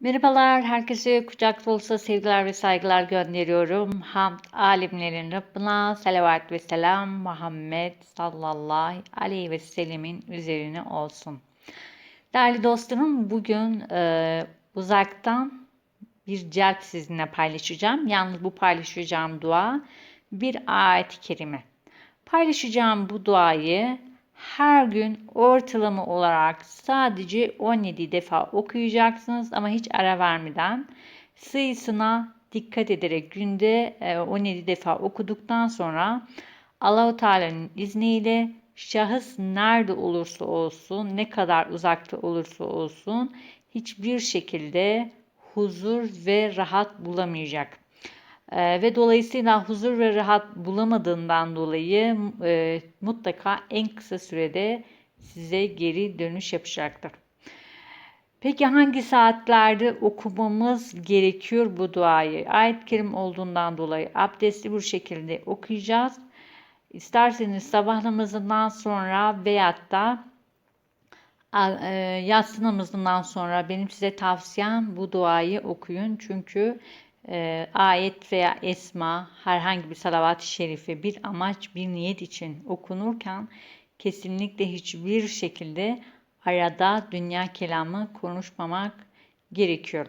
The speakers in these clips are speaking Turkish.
Merhabalar, herkese kucak dolusu sevgiler ve saygılar gönderiyorum. Hamd alimlerin Rabbına salavat ve selam Muhammed sallallahu aleyhi ve sellemin üzerine olsun. Değerli dostlarım, bugün e, uzaktan bir celp sizinle paylaşacağım. Yalnız bu paylaşacağım dua bir ayet-i kerime. Paylaşacağım bu duayı her gün ortalama olarak sadece 17 defa okuyacaksınız ama hiç ara vermeden sayısına dikkat ederek günde 17 e, defa okuduktan sonra Allahu Teala'nın izniyle şahıs nerede olursa olsun, ne kadar uzakta olursa olsun hiçbir şekilde huzur ve rahat bulamayacak. E, ve dolayısıyla huzur ve rahat bulamadığından dolayı e, mutlaka en kısa sürede size geri dönüş yapacaktır. Peki hangi saatlerde okumamız gerekiyor bu duayı? Ayet-i Kerim olduğundan dolayı abdestli bir şekilde okuyacağız. İsterseniz sabah namazından sonra veyahut da yatsı namazından sonra benim size tavsiyem bu duayı okuyun. Çünkü e, ayet veya esma herhangi bir salavat-ı şerife bir amaç, bir niyet için okunurken kesinlikle hiçbir şekilde arada dünya kelamı konuşmamak gerekiyor.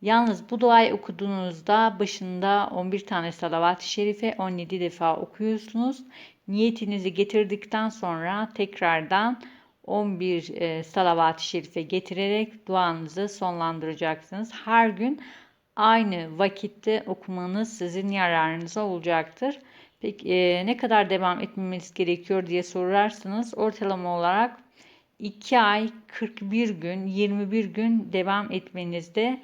Yalnız bu duayı okuduğunuzda başında 11 tane salavat-ı şerife 17 defa okuyorsunuz. Niyetinizi getirdikten sonra tekrardan 11 e, salavat-ı şerife getirerek duanızı sonlandıracaksınız. Her gün aynı vakitte okumanız sizin yararınıza olacaktır. Peki e, ne kadar devam etmemiz gerekiyor diye sorarsınız. Ortalama olarak 2 ay 41 gün 21 gün devam etmenizde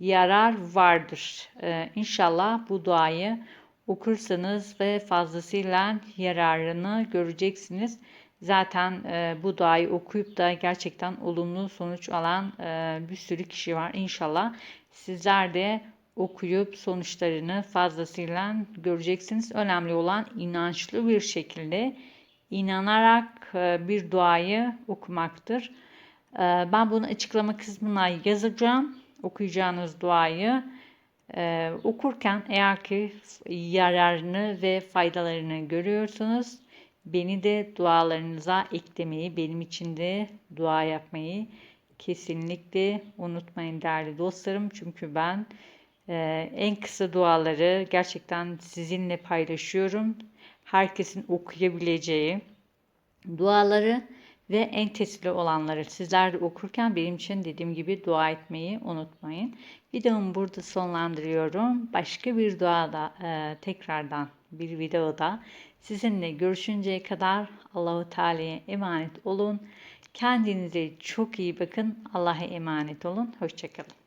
yarar vardır. Ee, inşallah bu duayı okursanız ve fazlasıyla yararını göreceksiniz. Zaten e, bu duayı okuyup da gerçekten olumlu sonuç alan e, bir sürü kişi var. İnşallah sizler de okuyup sonuçlarını fazlasıyla göreceksiniz. Önemli olan inançlı bir şekilde inanarak e, bir duayı okumaktır. Ben bunu açıklama kısmına yazacağım. Okuyacağınız duayı okurken eğer ki yararını ve faydalarını görüyorsunuz beni de dualarınıza eklemeyi, benim için de dua yapmayı kesinlikle unutmayın değerli dostlarım. Çünkü ben en kısa duaları gerçekten sizinle paylaşıyorum herkesin okuyabileceği duaları ve en tesirli olanları sizler de okurken benim için dediğim gibi dua etmeyi unutmayın. Videomu burada sonlandırıyorum. Başka bir duada e, tekrardan bir videoda sizinle görüşünceye kadar Allahu Teala'ya emanet olun. Kendinize çok iyi bakın. Allah'a emanet olun. Hoşçakalın.